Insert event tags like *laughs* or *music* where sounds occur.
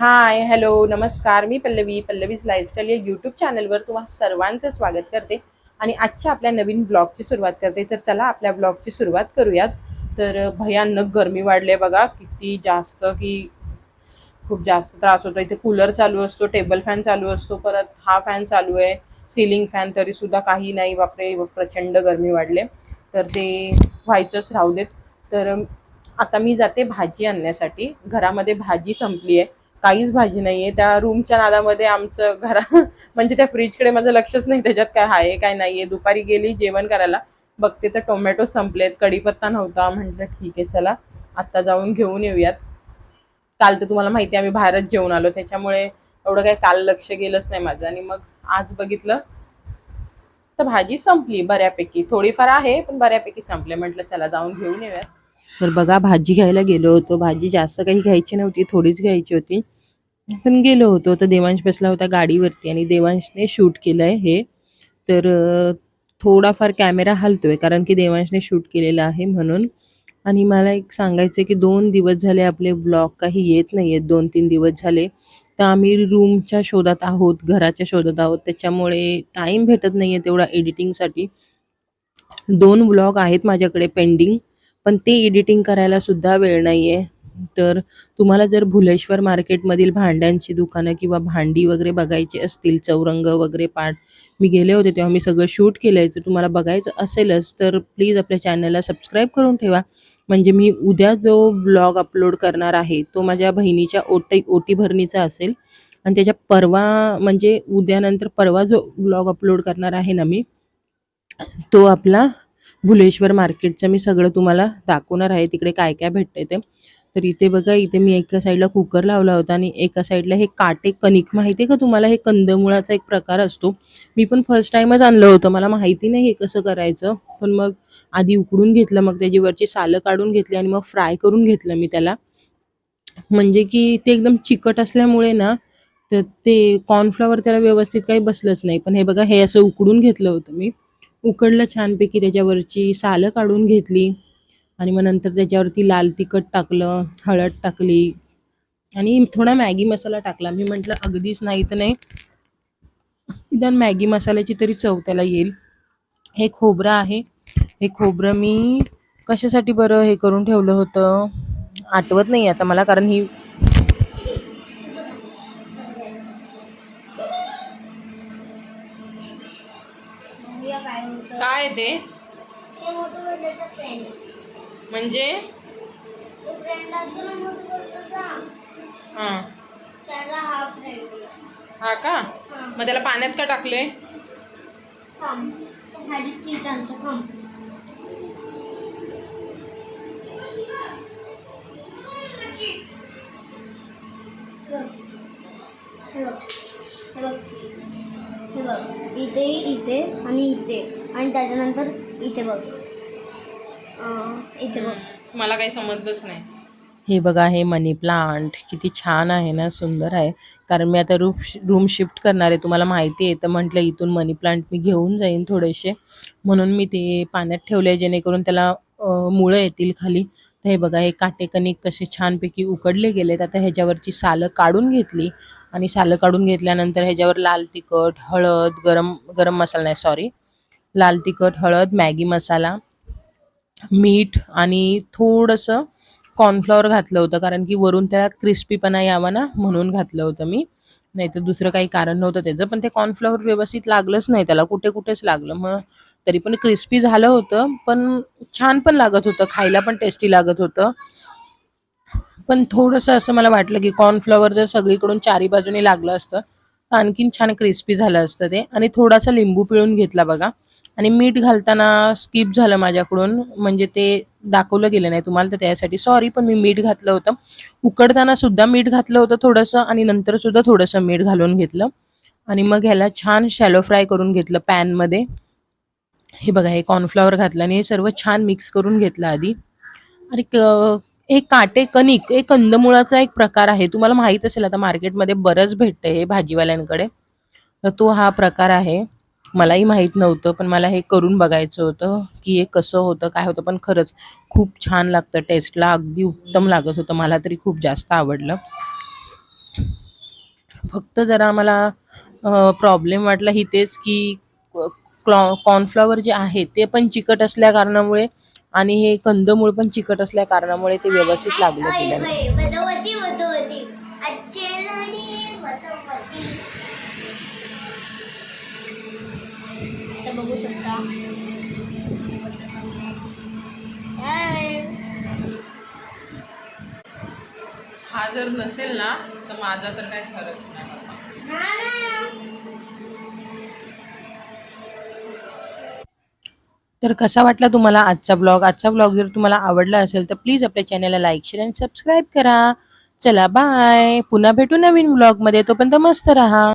हाय hello नमस्कार. मी Pallavi Pallavi's lifestyle या यूट्यूब चॅनलवर तुम्हा सर्वांचं स्वागत करते आणि आजच्या आपल्या नवीन ब्लॉगची सुरुवात करते. तर चला आपल्या ब्लॉगची सुरुवात करूयात. तर भयानक गरमी वाढली आहे बघा. किती जास्त की खूप जास्त त्रास होतो इथे कूलर चालू असतो टेबल फॅन चालू असतो परत हा फॅन चालू आहे. सिलिंग फॅन तरीसुद्धा काही नाही. बापरे प्रचंड गरमी वाढले तर ते व्हायचंच राहू देत तर आता मी जाते भाजी आणण्यासाठी. घरामध्ये भाजी संपली आहे काहीच भाजी नाही आहे त्या रूमच्या नादामध्ये आमचं घरा *laughs* म्हणजे त्या फ्रीजकडे माझं लक्षच नाही त्याच्यात काय आहे काय नाही आहे दुपारी गेली जेवण करायला. बघते तर टोमॅटो संपलेत. कढीपत्ता नव्हता. म्हटलं ठीक आहे चला. आत्ता जाऊन घेऊन येऊयात. काल तर तुम्हाला माहिती आहे आम्ही बाहेरच जेवून आलो. त्याच्यामुळे एवढं काही काल लक्ष गेलंच नाही माझं. आणि मग आज बघितलं तर भाजी संपली बऱ्यापैकी. थोडीफार आहे पण बऱ्यापैकी संपले. म्हटलं चला जाऊन घेऊन येऊयात. तर बघा भाजी घ्यायला गेलो होतो. भाजी जास्त काही घ्यायची नव्हती. थोडीच घ्यायची होती. पण गेलो होतो. तर देवांश बसला होता गाडीवरती आणि देवांशने शूट केलं आहे हे. तर थोडाफार कॅमेरा हलतोय कारण की देवांशने शूट केलेला आहे म्हणून. आणि मला एक सांगायचं आहे की दोन दिवस झाले आपले ब्लॉग काही येत नाही आहेत दोन तीन दिवस झाले. तर आम्ही रूमच्या शोधात आहोत घराच्या शोधात आहोत. त्याच्यामुळे टाईम भेटत नाही आहे तेवढा एडिटिंगसाठी. दोन ब्लॉग आहेत माझ्याकडे पेंडिंग. पण ते एडिटिंग करायला सुद्धा वेळ नाही आहे तर तुम्हाला जर भुलेश्वर मार्केटमधील भांड्यांची दुकानं किंवा भांडी वगैरे बघायची असतील चौरंग वगैरे पाठ मी गेले होते तेव्हा मी सगळं शूट केलं आहे तर तुम्हाला बघायचं असेलच तर प्लीज आपल्या चॅनलला सबस्क्राईब करून ठेवा. म्हणजे मी उद्या जो ब्लॉग अपलोड करणार आहे तो माझ्या बहिणीच्या ओटी ओटी भरणीचा असेल. आणि त्याच्या परवा म्हणजे उद्यानंतर परवा जो ब्लॉग अपलोड करणार आहे ना मी तो आपला भुलेश्वर मार्केटचं मी सगळं तुम्हाला दाखवणार आहे तिकडे काय काय भेटतंय ते. तर इथे बघा इथे मी एका साईडला कुकर लावला होता आणि एका साईडला हे काटे कणिक. माहिती आहे का तुम्हाला? हे कंदमुळाचा एक प्रकार असतो. मी पण फर्स्ट टाईमच आणलं होतं. मला माहिती नाही हे कसं करायचं. पण मग आधी उकडून घेतलं मग त्याची वरची सालं काढून घेतली आणि मग फ्राय करून घेतलं मी त्याला. म्हणजे की ते एकदम चिकट असल्यामुळे ना तर ते कॉर्नफ्लॉवर त्याला व्यवस्थित काही बसलंच नाही. पण हे बघा हे असं उकडून घेतलं होतं मी. उकडलं छानपैकी त्याच्यावरची सालं काढून घेतली. आणि मग नंतर त्याच्यावरती लाल तिखट टाकलं हळद टाकली आणि थोडा मॅगी मसाला टाकला. मी म्हटलं अगदीच नाही तर नाही. निदान मॅगी मसाल्याची तरी चव त्याला येईल. हे खोबरं आहे. हे खोबरं मी कशासाठी बरं हे करून ठेवलं होतं आठवत नाही आता मला कारण ही काय ते ते मोठू बर्डचा फ्रेंड म्हणजे? हां. हा फ्रेंड हा का? मग त्याला पाण्यात का टाकले इथे इथे आणि इथे. आणि त्याच्यानंतर इथे बघ. इथे बघ. मला काही समजलंच नाही. हे बघा हे मनी प्लांट किती छान आहे ना सुंदर आहे. कारण मी आता रूम रूम शिफ्ट करणार आहे तुम्हाला माहिती आहे. तर म्हटलं इथून मनी प्लांट मी घेऊन जाईन थोडेसे. म्हणून मी ते पाण्यात ठेवले जेणेकरून त्याला मुळं येतील खाली. तर हे बघा हे काटे कणिक कसे छानपैकी उकडले गेलेत. आता ह्याच्यावरची सालं काढून घेतली. आणि सालं काढून घेतल्यानंतर ह्याच्यावर लाल तिखट हळद गरम गरम मसाला नाही सॉरी लाल तिखट हळद मॅगी मसाला. मीठ आणि थोडंसं कॉर्नफ्लॉवर घातलं होतं कारण की वरून त्याला क्रिस्पीपणा यावा ना म्हणून घातलं होतं मी. नाही तर दुसरं काही कारण नव्हतं त्याचं पण ते कॉर्नफ्लॉवर व्यवस्थित लागलंच नाही त्याला कुठे कुठेच लागलं. मग तरी पण क्रिस्पी झालं होतं पण छान पण लागत होतं खायला पण टेस्टी लागत होतं. पण थोडंसं असं मला वाटलं की कॉर्नफ्लॉवर जर सगळीकडून चारी बाजूने लागलं असतं तर आणखीन छान क्रिस्पी झालं असतं ते. आणि थोडासा लिंबू पिळून घेतला बघा. आणि मीठ घालताना स्किप झालं माझ्याकडून. म्हणजे ते दाखवलं गेलं नाही तुम्हाला तर त्यासाठी. सॉरी पण मी मीठ घातलं होतं. उकडताना सुद्धा मीठ घातलं होतं थोडंसं आणि नंतर सुद्धा थोडंसं मीठ घालून घेतलं. आणि मग ह्याला छान शॅलो फ्राय करून घेतलं पॅनमध्ये हे बघा हे कॉर्नफ्लॉवर घातलं आणि हे सर्व छान मिक्स करून घेतलं आधी. आणि हे काटे कणिक हे कंदमुळाचा एक प्रकार आहे. तुम्हाला माहीत असेल आता मार्केटमध्ये बरंच भेटतं हे भाजीवाल्यांकडे. तर तो हा प्रकार आहे. मलाही माहीत नव्हतं पण मला हे करून बघायचं होतं की हे कसं होतं काय होतं पण खरंच खूप छान लागतं. टेस्टला अगदी उत्तम लागत होतं. मला तरी खूप जास्त आवडलं. फक्त जरा मला प्रॉब्लेम वाटला ही तेच की क्लॉ कॉर्नफ्लॉवर जे आहे ते पण चिकट असल्या कारणामुळे आणि हे कंदमूळ पण चिकट असल्या कारणामुळे ते व्यवस्थित लागलं गेलं बघू शकता. हा जर नसेल ना तर माझा तर काही खरंच नाही. तर कसा वाटला तुम्हाला आजचा ब्लॉग आजचा ब्लॉग जर तुम्हाला आवडला असेल तर प्लीज आपल्या चॅनलला लाईक शेअर आणि सबस्क्राईब करा. चला बाय पुन्हा भेटू नवीन ब्लॉगमध्ये तोपर्यंत मस्त राहा.